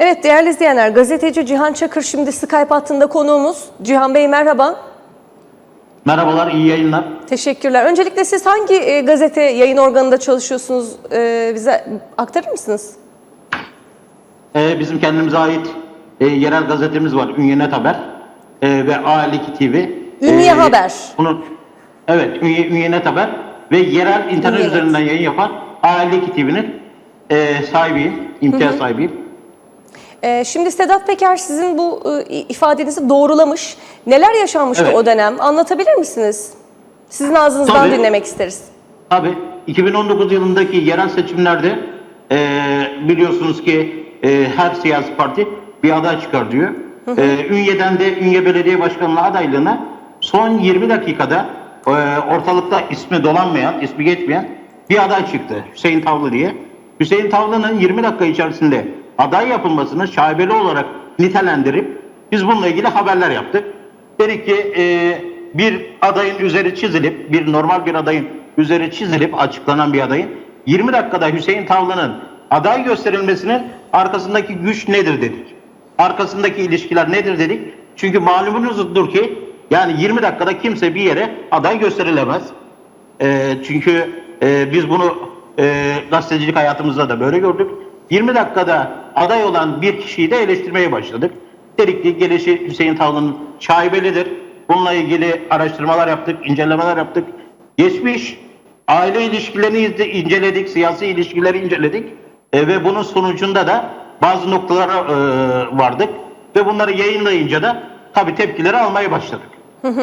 Evet değerli izleyenler gazeteci Cihan Çakır şimdi Skype hattında konuğumuz. Cihan Bey merhaba. Merhabalar, iyi yayınlar. Teşekkürler. Öncelikle siz hangi e, gazete yayın organında çalışıyorsunuz e, bize aktarır mısınız? Ee, bizim kendimize ait e, yerel gazetemiz var, Ünyenet Haber e, ve A52 TV. Ünye Ee, Haber. Bunun, evet, Ünye, Ünyenet Haber ve yerel internet Ünyenet. üzerinden yayın yapan A52 TV'nin e, sahibiyim, imtiyaz sahibiyim. E, şimdi Sedat Peker sizin bu e, ifadenizi doğrulamış. Neler yaşanmıştı Evet. o dönem? Anlatabilir misiniz? Sizin ağzınızdan Tabii. dinlemek isteriz. Tabii 2019 yılındaki yerel seçimlerde e, biliyorsunuz ki e, her siyasi parti bir aday çıkar diyor. E, Ünye'den de Ünye Belediye Başkanlığı adaylığına son 20 dakikada e, ortalıkta ismi dolanmayan, ismi geçmeyen bir aday çıktı. Hüseyin Tavlı diye. Hüseyin Tavlı'nın 20 dakika içerisinde aday yapılmasını şaibeli olarak nitelendirip biz bununla ilgili haberler yaptık. Dedik ki e, bir adayın üzeri çizilip, bir normal bir adayın üzeri çizilip açıklanan bir adayın 20 dakikada Hüseyin Tavlı'nın aday gösterilmesinin arkasındaki güç nedir dedik. Arkasındaki ilişkiler nedir dedik. Çünkü malumunuzdur ki yani 20 dakikada kimse bir yere aday gösterilemez. E, çünkü e, biz bunu e, gazetecilik hayatımızda da böyle gördük. 20 dakikada aday olan bir kişiyi de eleştirmeye başladık. Dedik ki gelişi Hüseyin Tavlı'nın şaibelidir. Bununla ilgili araştırmalar yaptık, incelemeler yaptık. Geçmiş aile ilişkilerini inceledik, siyasi ilişkileri inceledik. E, ve bunun sonucunda da bazı noktalara e, vardık. Ve bunları yayınlayınca da tabii tepkileri almaya başladık.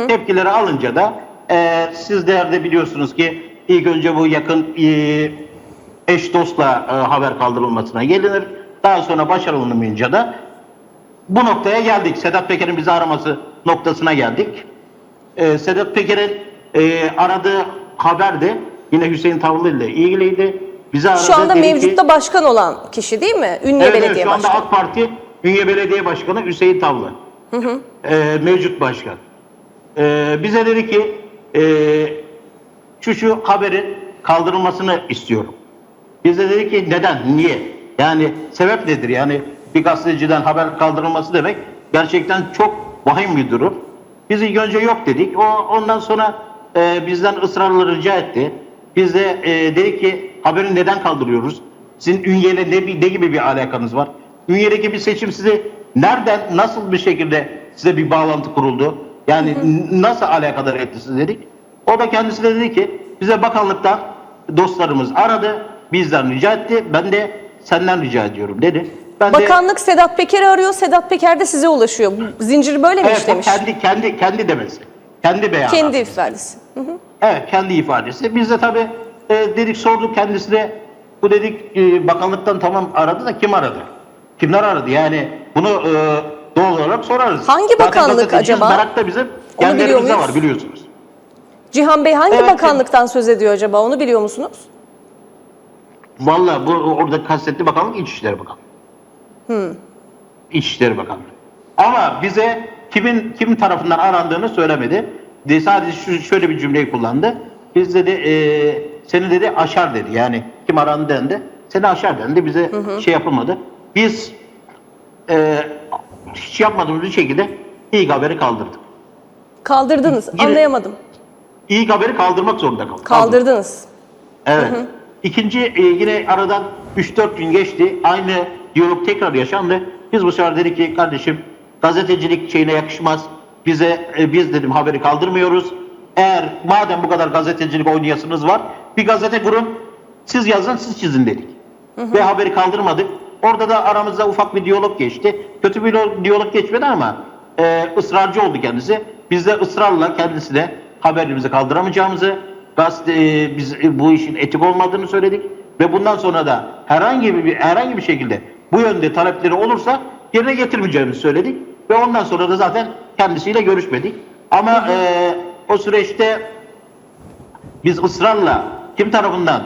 Tepkileri alınca da e, sizler de biliyorsunuz ki ilk önce bu yakın e, eş dostla e, haber kaldırılmasına gelinir. Daha sonra başarılamayınca da bu noktaya geldik. Sedat Peker'in bizi araması noktasına geldik. E, Sedat Peker'in e, aradığı haber de yine Hüseyin Tavlı ile ilgiliydi. Bizi aradı. Şu anda dedi ki- mevcutta başkan olan kişi değil mi? Ünye Evet, evet, Belediye şu anda Başkanı. AK Parti Ünye Belediye Başkanı Hüseyin Tavlı. Ee, mevcut başkan. Ee, bize dedi ki e, şu şu haberin kaldırılmasını istiyorum. Biz de dedik ki neden, niye? Yani sebep nedir? Yani bir gazeteciden haber kaldırılması demek gerçekten çok vahim bir durum. Biz ilk önce yok dedik. O ondan sonra e, bizden ısrarla rica etti. Biz de e, dedik ki haberi neden kaldırıyoruz? Sizin Ünye'yle ne, ne gibi bir alakanız var? Ünye'deki bir seçim sizi nereden, nasıl bir şekilde size bir bağlantı kuruldu? Yani n- nasıl alakadar etti siz dedik. O da kendisi de dedi ki bize bakanlıktan dostlarımız aradı. Bizden rica etti. Ben de senden rica ediyorum dedi. Ben de, Bakanlık Sedat Peker'i arıyor, Sedat Peker de size ulaşıyor. Bu zinciri böyle mi evet, işlemiş? kendi kendi kendi demesi. Kendi beyanı. Kendi ifadesi. Hı hı. Evet kendi ifadesi. Biz de tabii e, dedik sorduk kendisine. Bu dedik e, bakanlıktan tamam aradı da kim aradı? Kimler aradı? Yani bunu e, doğal olarak sorarız. Hangi Zaten bakanlık gazeteciyiz, acaba? Merak da bizim genlerimizde var biliyorsunuz. Cihan Bey hangi Evet. bakanlıktan söz ediyor acaba? Onu biliyor musunuz? Vallahi bu orada kastetli bakanlık İçişleri Bakanlığı. İçişleri Bakanlığı. Ama bize kimin kim tarafından arandığını söylemedi. De sadece şu, şöyle bir cümleyi kullandı. Biz dedi e, seni dedi aşar dedi. Yani kim arandı dendi. Seni aşar dendi. Bize şey yapılmadı. Biz e, hiç yapmadığımız bir şekilde ilk haberi kaldırdık. Kaldırdınız. Yine- Anlayamadım. İlk haberi kaldırmak zorunda kaldık. Kaldırdınız. Evet. İkinci e, yine aradan 3-4 gün geçti. Aynı diyalog tekrar yaşandı. Biz bu sefer dedik ki kardeşim gazetecilik şeyine yakışmaz. Bize e, biz dedim haberi kaldırmıyoruz. Eğer madem bu kadar gazetecilik oynayasınız var bir gazete kurun. Siz yazın siz çizin dedik. Ve haberi kaldırmadık. Orada da aramızda ufak bir diyalog geçti. Kötü bir lo- diyalog geçmedi ama e, ısrarcı oldu kendisi. Biz de ısrarla kendisine haberimizi kaldıramayacağımızı, gazete, e, biz e, bu işin etik olmadığını söyledik ve bundan sonra da herhangi bir herhangi bir şekilde bu yönde talepleri olursa yerine getirmeyeceğimizi söyledik ve ondan sonra da zaten kendisiyle görüşmedik. Ama e, o süreçte biz ısrarla kim tarafından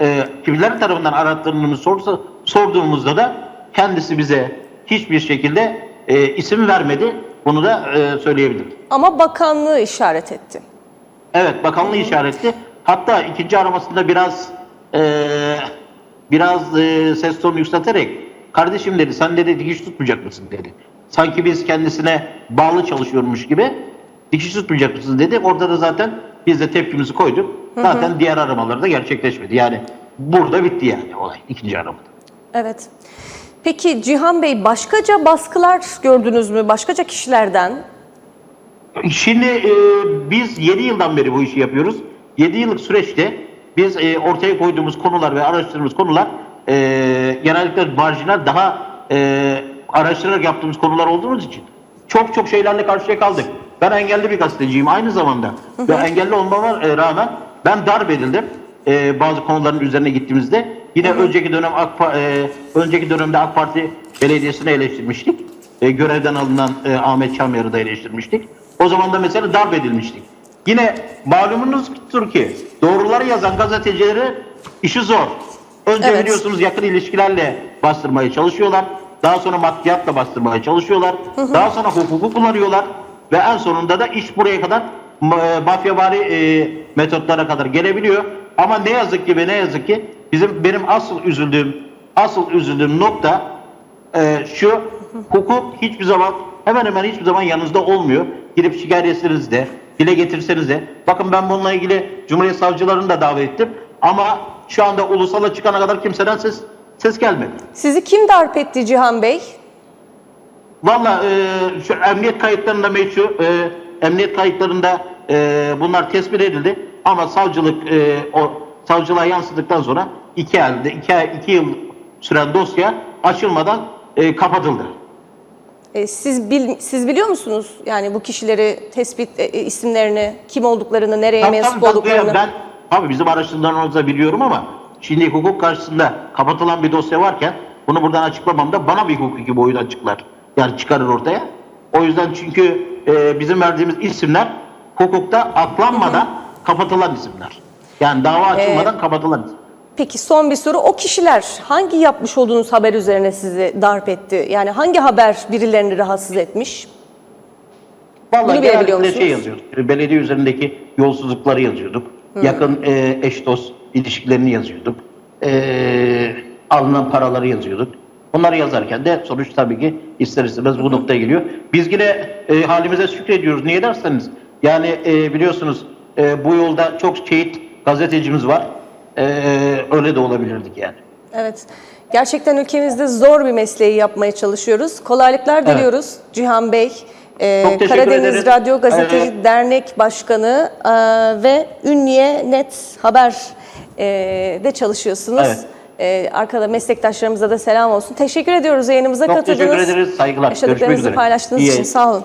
e, kimler tarafından arattığını sorsa, sorduğumuzda da kendisi bize hiçbir şekilde e, isim vermedi. Bunu da e, söyleyebilirim. Ama bakanlığı işaret etti. Evet bakanlığı işaretli. Hatta ikinci aramasında biraz e, biraz e, ses tonu yükselterek kardeşim dedi sen dedi dikiş tutmayacak mısın dedi. Sanki biz kendisine bağlı çalışıyormuş gibi dikiş tutmayacak mısın dedi. Orada da zaten biz de tepkimizi koyduk. Zaten diğer aramalar da gerçekleşmedi. Yani burada bitti yani olay ikinci aramada. Evet. Peki Cihan Bey başkaca baskılar gördünüz mü? Başkaca kişilerden? Şimdi e, biz 7 yıldan beri bu işi yapıyoruz. 7 yıllık süreçte biz e, ortaya koyduğumuz konular ve araştırdığımız konular e, genellikle marjinal daha e, araştırarak yaptığımız konular olduğumuz için çok çok şeylerle karşıya kaldık. Ben engelli bir gazeteciyim aynı zamanda. Ve engelli olmama e, rağmen ben darp edildim. E, bazı konuların üzerine gittiğimizde yine önceki dönem AK, e, önceki dönemde AK Parti belediyesini eleştirmiştik. E, görevden alınan e, Ahmet Çamyar'ı da eleştirmiştik. O zaman da mesela darp edilmiştik. Yine malumunuzdur ki doğruları yazan gazetecileri işi zor. Önce Evet. biliyorsunuz yakın ilişkilerle bastırmaya çalışıyorlar. Daha sonra maddiyatla bastırmaya çalışıyorlar. Daha sonra hukuku kullanıyorlar. Ve en sonunda da iş buraya kadar e, mafyavari e, metotlara kadar gelebiliyor. Ama ne yazık ki ve ne yazık ki bizim benim asıl üzüldüğüm asıl üzüldüğüm nokta ee, şu hukuk hiçbir zaman hemen hemen hiçbir zaman yanınızda olmuyor. Gidip şikayet etseniz de dile getirseniz de bakın ben bununla ilgili Cumhuriyet Savcılarını da davet ettim ama şu anda ulusala çıkana kadar kimseden ses ses gelmedi. Sizi kim darp etti Cihan Bey? Valla e, şu emniyet kayıtlarında meçhu, e, emniyet kayıtlarında e, bunlar tespit edildi ama savcılık e, o savcılığa yansıdıktan sonra iki elde iki, iki yıl süren dosya açılmadan e, kapatıldı. E, siz bil- siz biliyor musunuz yani bu kişileri tespit e, e, isimlerini, kim olduklarını, nereye Tabii, mensup tabii, olduklarını? Ben tabii bizim araştırmalarımızda biliyorum ama şimdi hukuk karşısında kapatılan bir dosya varken bunu buradan açıklamam da bana bir hukuki boyut açıklar. Yani çıkarır ortaya. O yüzden çünkü e, bizim verdiğimiz isimler hukukta aklanmadan kapatılan isimler. Yani dava açılmadan kapatılan isimler. Peki son bir soru. O kişiler hangi yapmış olduğunuz haber üzerine sizi darp etti? Yani hangi haber birilerini rahatsız etmiş? Vallahi Bunu bilebiliyor genellikle musunuz? şey yazıyorduk. Belediye üzerindeki yolsuzlukları yazıyorduk. Yakın e, eş dost ilişkilerini yazıyorduk. E, alınan paraları yazıyorduk. Bunları yazarken de sonuç tabii ki ister istemez bu noktaya geliyor. Biz yine e, halimize şükrediyoruz. Niye derseniz yani e, biliyorsunuz e, bu yolda çok şehit gazetecimiz var. E, öyle de olabilirdik yani. Evet. Gerçekten ülkemizde zor bir mesleği yapmaya çalışıyoruz. Kolaylıklar diliyoruz Cihan Bey. e, Çok teşekkür Karadeniz ederiz. Radyo Gazeteci Evet. Dernek Başkanı e, ve Ünniye Net Haber e, de çalışıyorsunuz. Evet. E, arkada meslektaşlarımıza da selam olsun. Teşekkür ediyoruz yayınımıza Çok katıldınız. teşekkür ederiz. Saygılar. Yaşadıklarınızı paylaştığınız İyi için sağ olun.